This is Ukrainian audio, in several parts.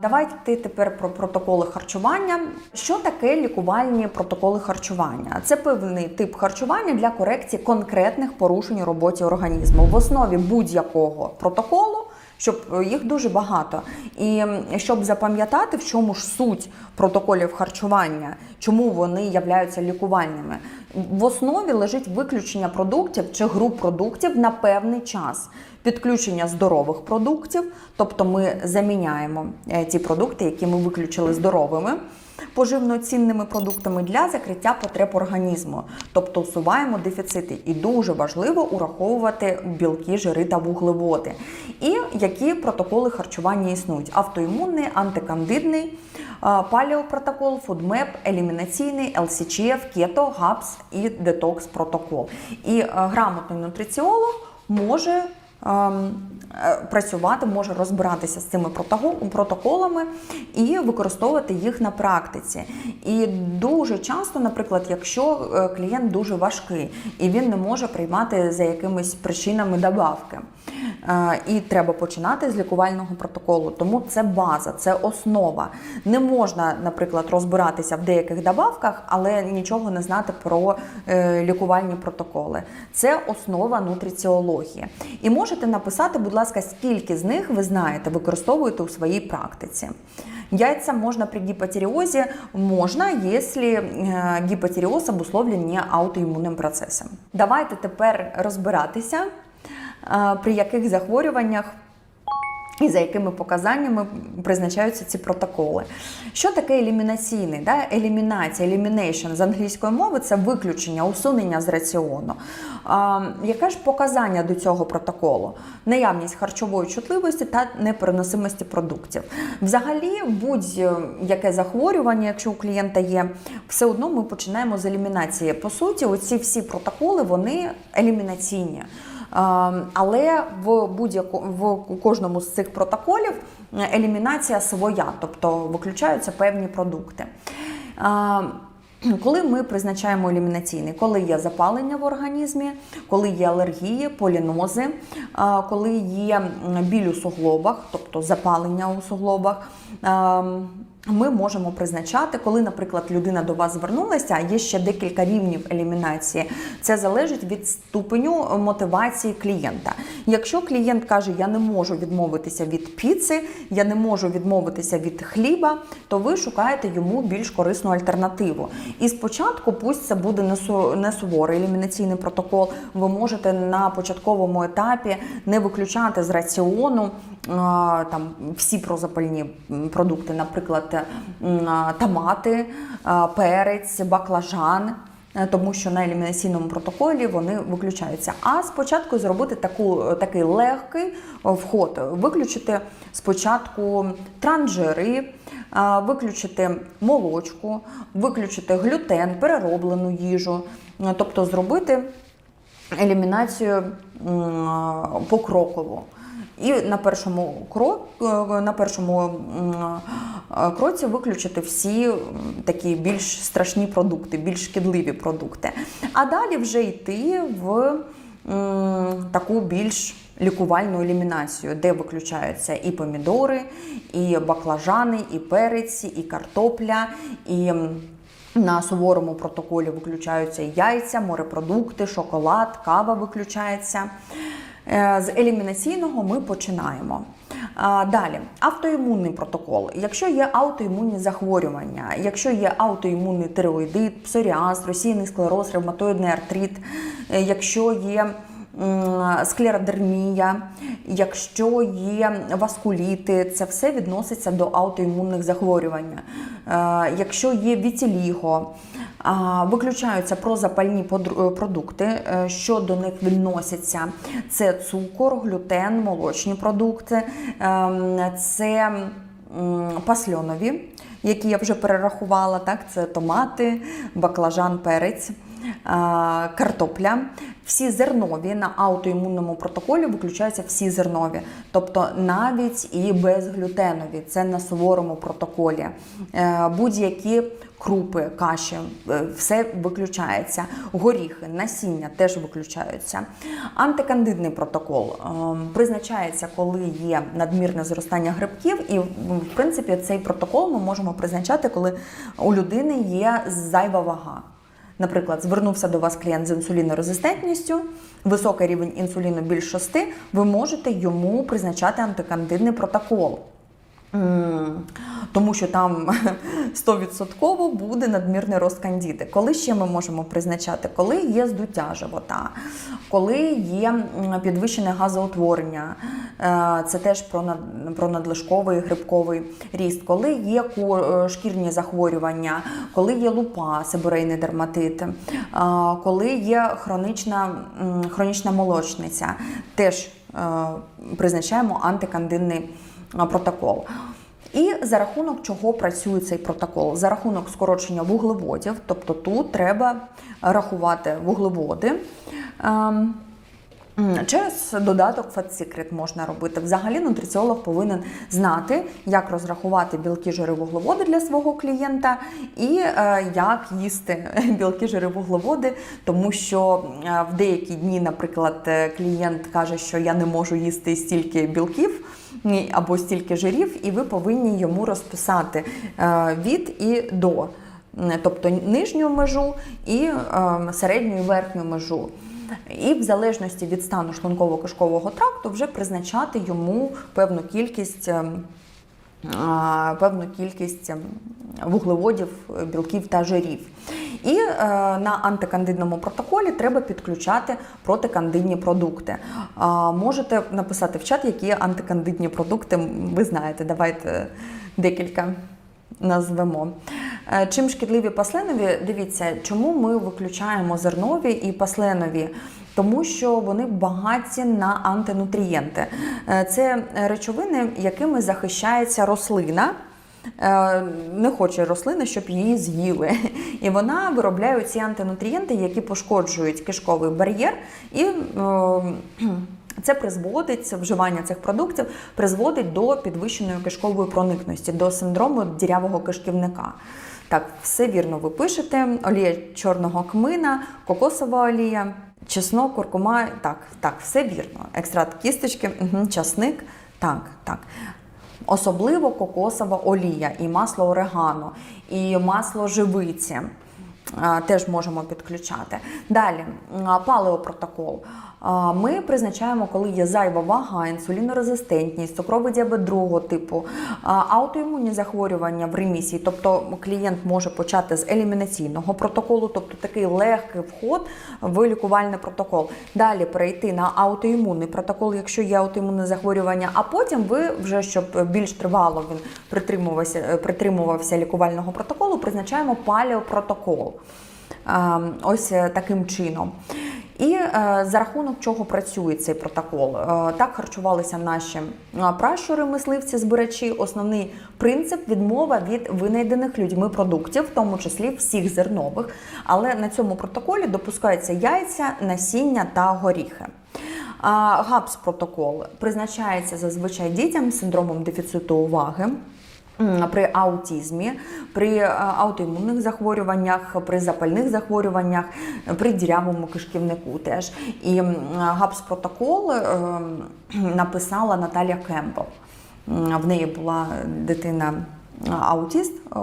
Давайте тепер про протоколи харчування. Що таке лікувальні протоколи харчування? Це певний тип харчування для корекції конкретних порушень у роботі організму. В основі будь-якого протоколу, щоб е, їх дуже багато. І щоб запам'ятати, в чому ж суть протоколів харчування, чому вони являються лікувальними. В основі лежить виключення продуктів чи груп продуктів на певний час. Підключення здорових продуктів, тобто ми заміняємо е, ті продукти, які ми виключили здоровими поживно-цінними продуктами для закриття потреб організму, тобто усуваємо дефіцити. І дуже важливо ураховувати білки, жири та вуглеводи. І які протоколи харчування існують: автоімунний, антикандидний, е, палеопротокол, фудмеп, елімінаційний, ЛСЧФ, кето, ГАПС і детокс протокол. І е, грамотний нутриціолог може працювати, може розбиратися з цими протоколами і використовувати їх на практиці. І дуже часто, наприклад, якщо е, клієнт дуже важкий і він не може приймати за якимись причинами добавки. Е, І треба починати з лікувального протоколу, тому це база, це основа. Не можна, наприклад, розбиратися в деяких добавках, але нічого не знати про е, лікувальні протоколи. Це основа нутриціології. І можете написати, будь ласка, скільки з них ви знаєте, використовуєте у своїй практиці. Яйца можно при гипотереозе, можно, если э, гипотереоз обусловлен не аутоімунним процесом. Давайте тепер розбиратися, е, при яких захворюваннях і за якими показаннями призначаються ці протоколи. Що таке елімінаційний? Да? Елімінація, elimination з англійської мови це виключення, усунення з раціону. А, яке ж показання до цього протоколу? Наявність харчової чутливості та непереносимості продуктів. Взагалі, будь-яке захворювання, якщо у клієнта є, все одно ми починаємо з елімінації. По суті, оці всі протоколи вони елімінаційні. А, Але в будь-яку в кожному з цих протоколів елімінація своя, тобто виключаються певні продукти. Коли ми призначаємо елімінаційний, коли є запалення в організмі, коли є алергії, полінози, коли є біль у суглобах, тобто запалення у суглобах, а, ми можемо призначати, коли, наприклад, людина до вас звернулася, є ще декілька рівнів елімінації. Це залежить від ступеню мотивації клієнта. Якщо клієнт каже, я не можу відмовитися від піци, я не можу відмовитися від хліба, то ви шукаєте йому більш корисну альтернативу. І спочатку, пусть це буде не су- не суворий елімінаційний протокол. Ви можете на початковому етапі не виключати з раціону там всі прозапальні продукти, наприклад, томати, перець, баклажан. е, Тому що на елімінаційному протоколі вони виключаються. А спочатку зробити таку, такий легкий вход, виключити спочатку транжири, виключити молочку, виключити глютен, перероблену їжу, е, тобто зробити елімінацію м, покроково. І на першому крок, е, на першому е, кроці виключити всі такі більш страшні продукти, більш шкідливі продукти. А далі вже йти в таку більш лікувальну елімінацію, де виключаються і помідори, і баклажани, і перець, і картопля, і на суворому протоколі виключаються яйця, морепродукти, шоколад, кава виключається. Е, З елімінаційного ми починаємо. Далі, автоімунний протокол. Якщо є аутоімунні захворювання, якщо є аутоімунний тиреоїдит, псоріаз, російний склероз, ревматоїдний артрит, е, якщо є склеродермія, якщо є васкуліти, це все відноситься до аутоімунних захворювань. Е, Якщо є вітіліго, Виключаються прозапальні е, продукти, е, що до них відносяться. Це цукор, глютен, молочні продукти, ем, це пасльонові, які я вже перерахувала. Так, це томати, баклажан, перець. Картопля. Всі зернові на аутоімунному протоколі виключаються всі зернові, тобто навіть і безглютенові, це на суворому протоколі. Е, Будь-які крупи, каші, е, все виключається. Горіхи, насіння теж виключаються. Антикандидний протокол е, призначається, коли є надмірне зростання грибків, і в принципі цей протокол ми можемо призначати, коли у людини є зайва вага. Наприклад, звернувся до вас клієнт з інсулінорезистентністю, високий рівень інсуліну більш 6, ви можете йому призначати антикандидний протокол. М, Тому що там 100% буде надмірний рост кандіди. Коли ще ми можемо призначати? Коли є здуття живота, коли є підвищене газоутворення, е, це теж про, надлишковий грибковий ріст, коли є е, шкірні захворювання, коли є лупа, себорейний дерматит, е, коли є хронічна, хронічна молочниця, теж е, призначаємо антикандидний а, протокол. І за рахунок чого працює цей протокол? За рахунок скорочення вуглеводів, тобто тут треба рахувати вуглеводи. Ем, Через додаток Fat Secret можна робити. Взагалі нутриціолог повинен знати, як розрахувати білки, жири, вуглеводи для свого клієнта і е, як їсти білки, жири, вуглеводи, тому що е, в деякі дні, наприклад, е, клієнт каже, що я не можу їсти стільки білків або стільки жирів, і ви повинні йому розписати від і до. Тобто нижню межу і е, середню і верхню межу. І в залежності від стану шлунково-кишкового тракту вже призначати йому певну кількість. ем, певну кількість ем, вуглеводів, е, білків та жирів. І е, на антикандидному протоколі треба підключати протикандидні продукти. А, можете написати в чат, які антикандидні продукти ви знаєте. Давайте декілька назвемо. Е, Чим шкідливі пасленові? Дивіться, чому ми виключаємо зернові і пасленові? Тому що вони багаті на антинутрієнти. Е, Це речовини, якими захищається рослина. Е, Не хоче рослина, щоб її з'їли. І вона виробляє ці антинутрієнти, які пошкоджують кишковий бар'єр і це призводить вживання цих продуктів призводить до підвищеної кишкової проникності, до синдрому дірявого кишківника. Так, все вірно ви пишете. Олія чорного кмина, кокосова олія, чеснок, куркума. Так, так, все вірно. Екстракт кісточки, угу, часник. Так, так. Особливо кокосова олія і масло орегано, і масло живиці. Теж можемо підключати. Далі палеопротокол. Ми призначаємо, коли є зайва вага, інсулінорезистентність, цукровий діабет другого типу, аутоімунні захворювання в ремісії. Тобто клієнт може почати з елімінаційного протоколу, тобто такий легкий вход в лікувальний протокол. Далі перейти на аутоімунний протокол, якщо є аутоімунне захворювання, а потім ви вже щоб більш тривало він притримувався, притримувався лікувального протоколу, призначаємо палеопротокол. Е, Ось е, таким чином. І е, за рахунок чого працює цей протокол? Е, так харчувалися наші е, пращури, мисливці, збирачі. Основний принцип відмова від винайдених людьми продуктів, в тому числі всіх зернових. Але на цьому протоколі допускаються яйця, насіння та горіхи. ГАПС протокол призначається зазвичай дітям з синдромом дефіциту уваги. При аутізмі, при е, аутоімунних захворюваннях, при запальних захворюваннях, при дірявому кишківнику теж. І ГАПС протокол е, написала Наталя Кемпбелл. М, В неї була дитина аутіст. е,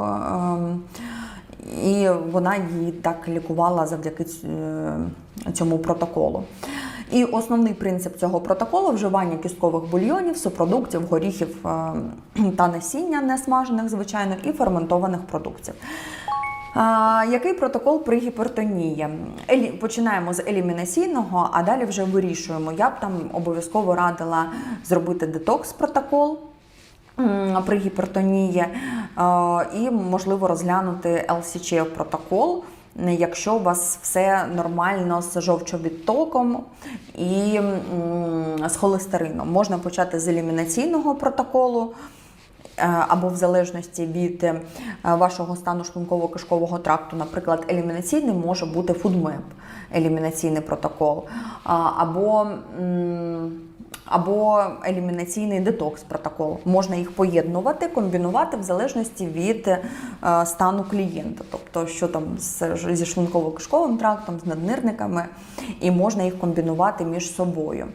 і вона її так лікувала завдяки цьому протоколу. І основний принцип цього протоколу вживання кісткових бульйонів, супродуктів, горіхів е, та насіння несмажених, звичайно, і ферментованих продуктів. Який протокол при гіпертонії? Починаємо з елімінаційного, а далі вже вирішуємо. Я б там обов'язково радила зробити детокс-протокол при гіпертонії е, і, можливо, розглянути LCHF протокол. Якщо у вас все нормально з жовчовідтоком і з холестерином, можна почати з елімінаційного протоколу е, або в залежності від е, вашого стану шлунково-кишкового тракту, наприклад, елімінаційний може бути фудмеп, елімінаційний протокол, або або елімінаційний детокс протокол. Можна їх поєднувати, комбінувати в залежності від е, стану клієнта, тобто що там зі шлунково-кишковим трактом, з наднирниками, і можна їх комбінувати між собою.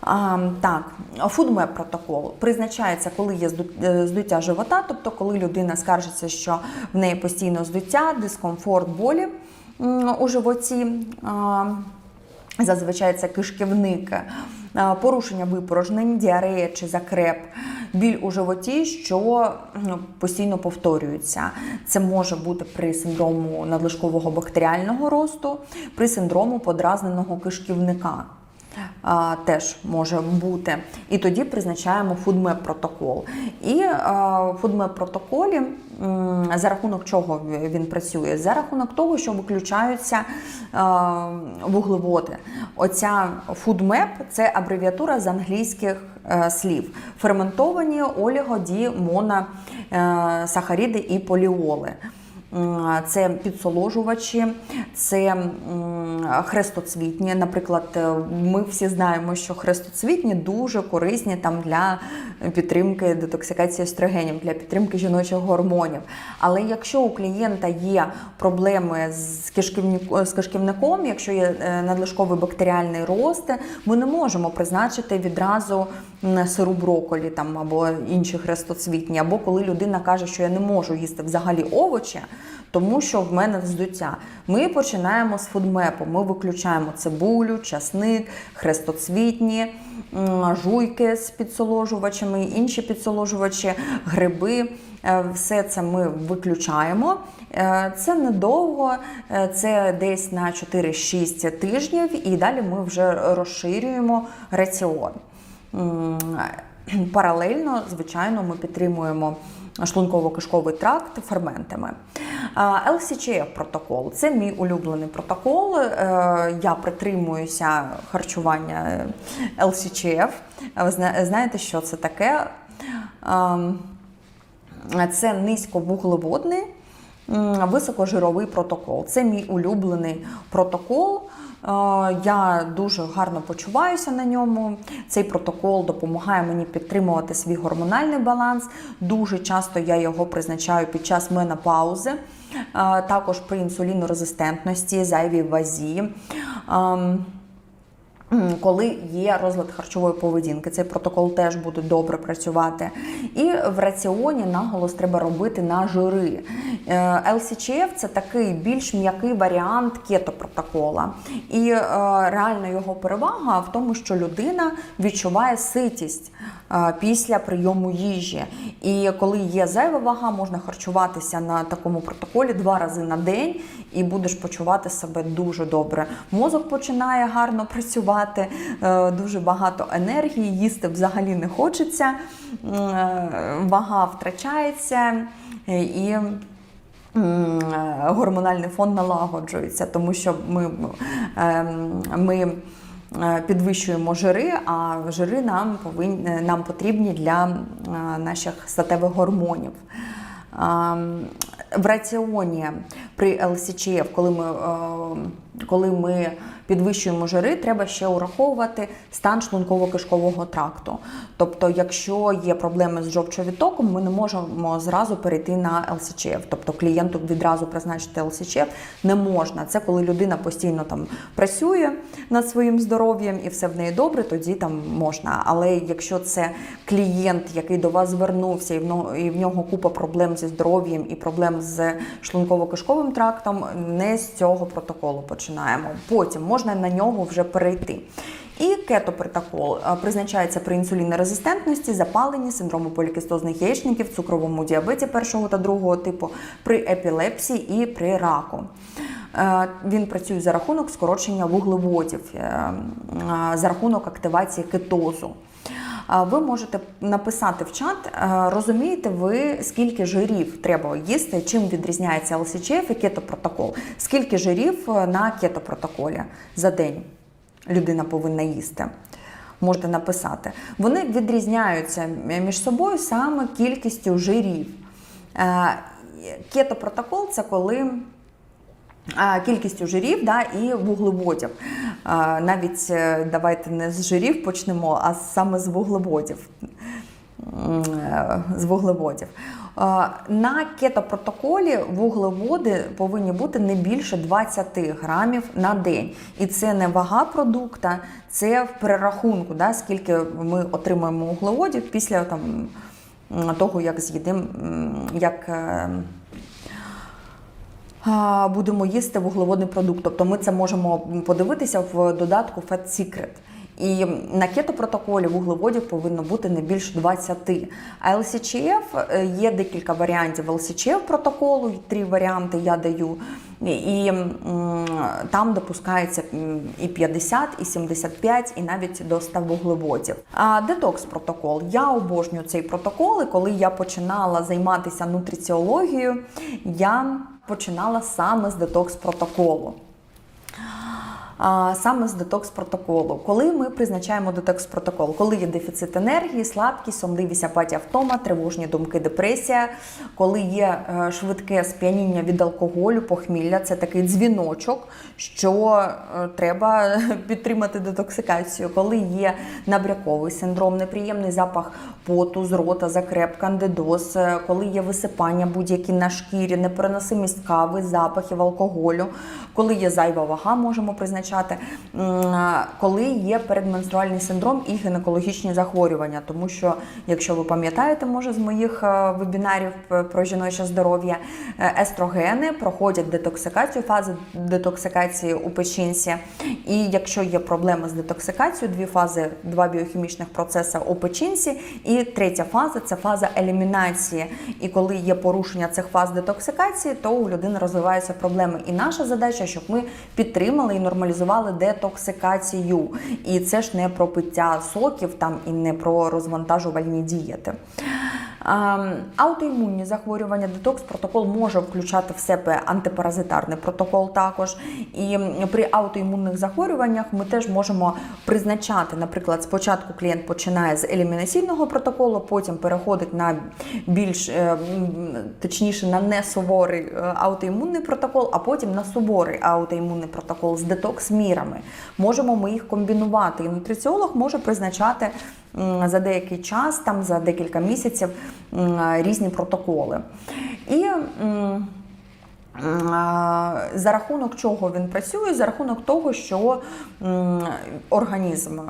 А, так, фудмеп протокол призначається, коли є е, здуття живота, тобто коли людина скаржиться, що в неї постійно здуття, дискомфорт, болі у животі. Зазвичай це кишківник, порушення випорожнень, діарея чи закреп, біль у животі, що ну, постійно повторюється. Це може бути при синдрому надлишкового бактеріального росту, при синдрому подразненого кишківника. А, теж може бути. І тоді призначаємо фудмеп протокол. І фудмеп протоколі за рахунок чого він працює? За рахунок того, що виключаються а, вуглеводи. Оця фудмеп це абревіатура з англійських е, слів: ферментовані олігоді, моносахаріди і поліоли. Це підсоложувачі, це хрестоцвітні. Наприклад, е, ми всі знаємо, що хрестоцвітні дуже корисні там для підтримки детоксикації естрогенів, для підтримки жіночих гормонів. Але якщо у клієнта є проблеми з кишківником, якщо є е, надлишковий бактеріальний рост, ми не можемо призначити відразу сиру броколі там або інші хрестоцвітні, або коли людина каже, що я не можу їсти взагалі овочі. Тому що в мене здуття. Ми починаємо з фудмепу. Ми виключаємо цибулю, часник, хрестоцвітні, жуйки з підсоложувачами, інші підсоложувачі, гриби. Е, Все це ми виключаємо. Е, Це недовго, е, це десь на 4-6 тижнів, і далі ми вже розширюємо раціон. Паралельно, звичайно, ми підтримуємо шлунково-кишковий тракт ферментами. А, LCHF протокол це мій улюблений протокол. Е, Я притримуюся харчування LCGF. Ви зна- знаєте, що це таке? Це низьковуглеводний високожировий протокол. Це мій улюблений протокол. Е, Я дуже гарно почуваюся на ньому. Цей протокол допомагає мені підтримувати свій гормональний баланс. Дуже часто я його призначаю під час менопаузи, е, також при інсулінорезистентності, зайвій вазі. Ем, Коли є розлад харчової поведінки, цей протокол теж буде добре працювати. І в раціоні наголос треба робити на жири. Е, LCHF – це такий більш м'який варіант кетопротокола. І е, реально його перевага в тому, що людина відчуває ситість е, після прийому їжі. І коли є зайва вага, можна харчуватися на такому протоколі два рази на день і будеш почувати себе дуже добре. Мозок починає гарно працювати, е, дуже багато енергії, їсти взагалі не хочеться, е, вага втрачається е, і. Е, Гормональний фон налагоджується, тому що ми, ем, ми е, підвищуємо жири, а жири нам повинні нам потрібні для е, наших статевих гормонів. Ем, В раціоні при ЛСЧФ, коли ми, ем, коли ми підвищуємо жири, треба ще ураховувати стан шлунково-кишкового тракту. Тобто, якщо є проблеми з жовчовідтоком, ми не можемо зразу перейти на LCHF. Тобто клієнту відразу призначити LCHF не можна. Це коли людина постійно там працює над своїм здоров'ям і все в неї добре, тоді там можна. Але якщо це клієнт, який до вас звернувся, і в нього купа проблем зі здоров'ям і проблем з шлунково-кишковим трактом, не з цього протоколу починаємо. Потім можна на нього вже перейти. І кетопротокол е, призначається при інсулінорезистентності, запаленні, синдрому полікістозних яєчників, цукровому діабеті першого та другого типу, при епілепсії і при раку. Е, Він працює за рахунок скорочення вуглеводів, е, за рахунок активації кетозу. Ви можете написати в чат, розумієте ви, скільки жирів треба їсти, чим відрізняється LCHF і кетопротокол? Скільки жирів е, на кетопротоколі за день людина повинна їсти? можете написати. Вони відрізняються між собою саме кількістю жирів. Е, Кетопротокол це коли кількістю жирів да, і вуглеводів. Навіть е, давайте не з жирів почнемо, а саме з вуглеводів. Е, З вуглеводів. На кетопротоколі вуглеводи повинні бути не більше 20 грамів на день. І це не вага продукта, це в перерахунку, да, скільки ми отримуємо вуглеводів після там, того, як з'їдемо, як е, будемо їсти вуглеводний продукт. Тобто ми це можемо подивитися в додатку Fat Secret. І на кетопротоколі вуглеводів повинно бути не більше 20. А LCHF е, є декілька варіантів LCHF протоколу, три варіанти я даю. І там допускається і 50, і 75, і навіть до 100 вуглеводів. А детокс протокол. Я обожнюю цей протокол. І коли я починала займатися нутриціологією, я починала саме з детокс протоколу. Саме з детокс протоколу. Коли ми призначаємо детокс протокол, коли є дефіцит енергії, слабкість, сонливість, апатія, втома, тривожні думки, депресія, коли є е, швидке сп'яніння від алкоголю, похмілля, це такий дзвіночок, що е, треба підтримати детоксикацію. Коли є набряковий синдром, неприємний запах поту з рота, закреп, кандидоз, е, коли є висипання будь-які на шкірі, непереносимість кави, запахів алкоголю, коли є зайва вага, можемо призначати, М, коли є передменструальний синдром і гінекологічні захворювання. Тому що, якщо ви пам'ятаєте, може з моїх е, вебінарів про жіноче здоров'я, е, естрогени проходять детоксикацію, фази детоксикації у печінці. І якщо є проблеми з детоксикацією, дві фази, два біохімічних процеси у печінці, і третя фаза це фаза елімінації. І коли є порушення цих фаз детоксикації, то у людини розвиваються проблеми. І наша задача, щоб ми підтримали і нормалізували детоксикацію. І це ж не про пиття соків там і не про розвантажувальні дієти. Аутоімунні захворювання, детокс протокол може включати в себе антипаразитарний протокол також. І при аутоімунних захворюваннях ми теж можемо призначати, наприклад, спочатку клієнт починає з елімінаційного протоколу, потім переходить на більш е, точніше на несуворий е, аутоімунний протокол, а потім на суворий аутоімунний протокол з детокс-мірами. Можемо ми їх комбінувати. І нутриціолог може призначати за деякий час, там за декілька місяців різні протоколи. І За рахунок чого він працює? За рахунок того, що організм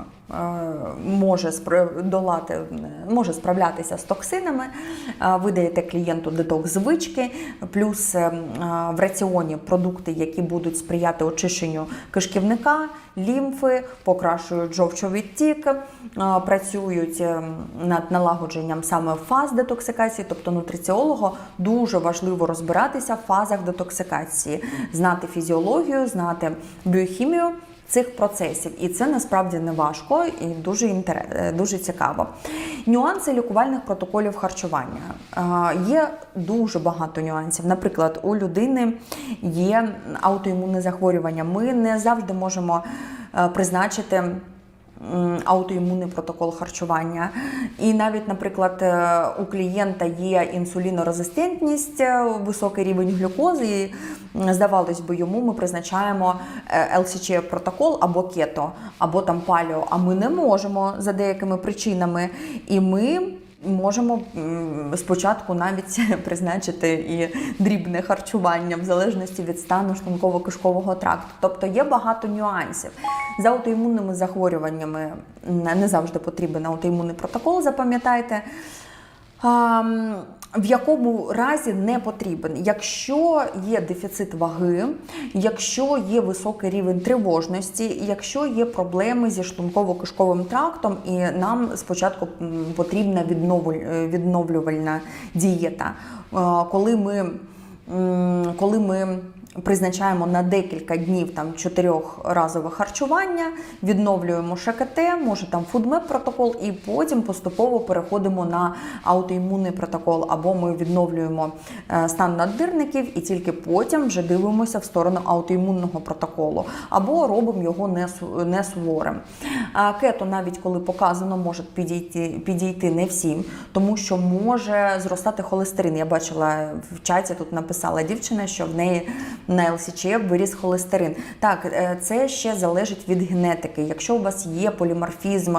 може спра- долати, може справлятися з токсинами, е, ви даєте клієнту детокс звички, плюс е, в раціоні продукти, які будуть сприяти очищенню кишківника, лімфи, покращують жовчовідтік, е, працюють е, над налагодженням саме фаз детоксикації, тобто нутриціологу дуже важливо розбиратися в фазах детоксикації, знати фізіологію, знати біохімію. Цих процесів, і це насправді не важко і дуже інтерес, дуже цікаво. Нюанси лікувальних протоколів харчування. Е, Є дуже багато нюансів. Наприклад, у людини є аутоімунне захворювання. Ми не завжди можемо е, призначити аутоімунний протокол харчування. І навіть, наприклад, е, у клієнта є інсулінорезистентність, е, високий рівень глюкози. І, здавалось би, йому ми призначаємо е, протокол або кето, або там паліо. А ми не можемо за деякими причинами. І ми. Можемо спочатку навіть призначити і дрібне харчування в залежності від стану шлунково-кишкового тракту. Тобто є багато нюансів. З аутоімунними захворюваннями не завжди потрібен аутоімунний протокол, запам'ятайте. В якому разі не потрібен, якщо є дефіцит ваги, якщо є високий рівень тривожності, якщо є проблеми зі шлунково-кишковим трактом, і нам спочатку потрібна відновлю- відновлювальна дієта, Е, коли ми, коли ми призначаємо на декілька днів там чотирьохразове харчування, відновлюємо ШКТ, може там фудмеп протокол, і потім поступово переходимо на аутоімунний протокол, або ми відновлюємо е, стан наддирників і тільки потім вже дивимося в сторону аутоімунного протоколу, або робимо його не, су- не суворим. А Кето, навіть коли показано, може підійти, підійти не всім, тому що може зростати холестерин. Я бачила в чаті, тут написала дівчина, що в неї на ЛСЧФ виріс холестерин. Так, е, це ще залежить від генетики. Якщо у вас є поліморфізм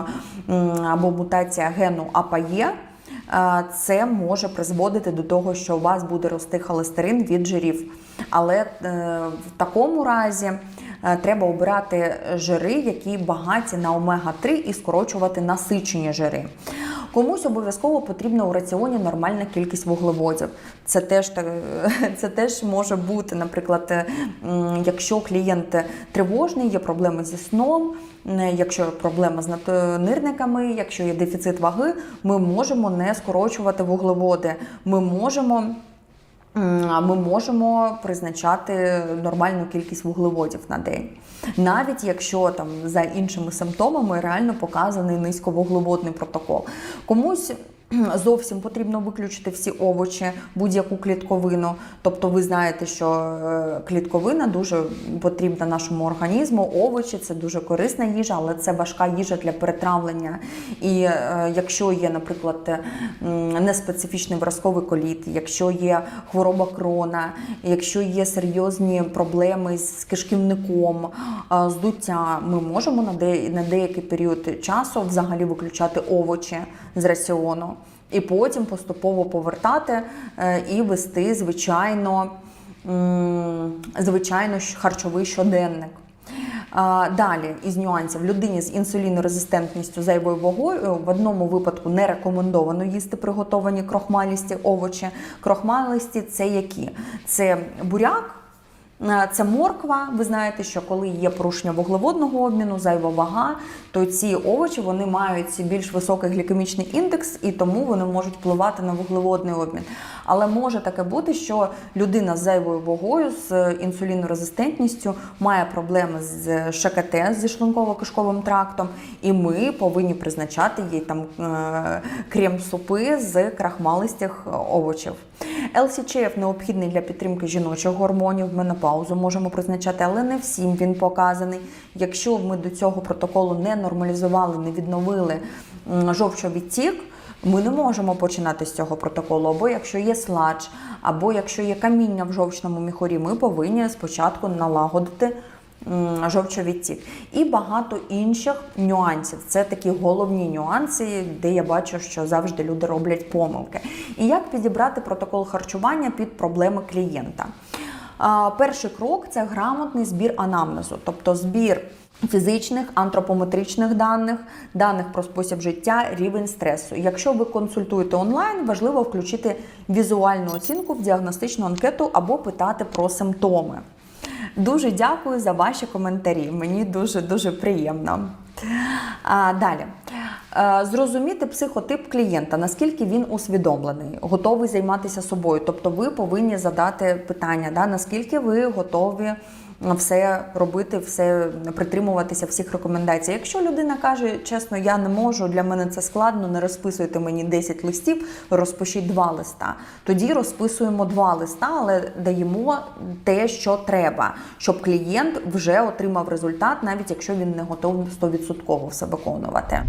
або мутація гену АПАЄ, е, це може призводити до того, що у вас буде рости холестерин від жирів. Але е, в такому разі треба обирати жири, які багаті на омега-3 і скорочувати насичені жири. Комусь обов'язково потрібна у раціоні нормальна кількість вуглеводів. Це теж це теж може бути, наприклад, е, якщо клієнт тривожний, є проблеми зі сном. е, Якщо проблема з наднирниками, якщо є дефіцит ваги, ми можемо не скорочувати вуглеводи. Ми можемо ми можемо призначати нормальну кількість вуглеводів на день. Навіть якщо там за іншими симптомами реально показаний низьковуглеводний протокол. Комусь зовсім потрібно виключити всі овочі, будь-яку клітковину. Тобто ви знаєте, що е, клітковина дуже потрібна нашому організму. Овочі це дуже корисна їжа, але це важка їжа для перетравлення. І е, якщо є, наприклад, неспецифічний виразковий коліт, якщо є хвороба крона, якщо є серйозні проблеми з кишківником, е, здуття, ми можемо на деякий період часу взагалі виключати овочі з раціону. І потім поступово повертати е, і вести, звичайно, звичайно, харчовий щоденник. Далі із нюансів людині з інсулінорезистентністю зайвою вагою в одному випадку не рекомендовано їсти приготовані крохмалісті овочі. Крохмалисті це які? Це буряк. Е, Це морква. Ви знаєте, що коли є порушення вуглеводного обміну, зайва вага, то ці овочі вони мають більш високий глікемічний індекс, і тому вони можуть впливати на вуглеводний обмін. Але може таке бути, що людина з зайвою вагою, з інсулінорезистентністю, має проблеми з ШКТ зі шлунково-кишковим трактом, і ми повинні призначати їй там е, крем-супи з крахмалистих овочів. ЛСЧФ необхідний для підтримки жіночих гормонів, менопаузу можемо призначати, але не всім він показаний. Якщо ми до цього протоколу не нормалізували, не відновили жовчовідтік, ми не можемо починати з цього протоколу. Або якщо є сладж, або якщо є каміння в жовчному міхурі, ми повинні спочатку налагодити жовчовідтік. І багато інших нюансів. Це такі головні нюанси, де я бачу, що завжди люди роблять помилки. І як підібрати протокол харчування під проблеми клієнта? Перший крок це грамотний збір анамнезу, тобто збір фізичних, антропометричних даних, даних про спосіб життя, рівень стресу. Якщо ви консультуєте онлайн, важливо включити візуальну оцінку в діагностичну анкету або питати про симптоми. Дуже дякую за ваші коментарі. Мені дуже дуже приємно. А, далі. Е, Зрозуміти психотип клієнта, наскільки він усвідомлений, готовий займатися собою. Тобто ви повинні задати питання, да, наскільки ви готові все робити, все притримуватися всіх рекомендацій. Якщо людина каже, чесно, я не можу, для мене це складно, не розписуйте мені 10 листів, розпишіть два листа. Тоді розписуємо два листа, але даємо те, що треба, щоб клієнт вже отримав результат, навіть якщо він не готовий 100% все виконувати.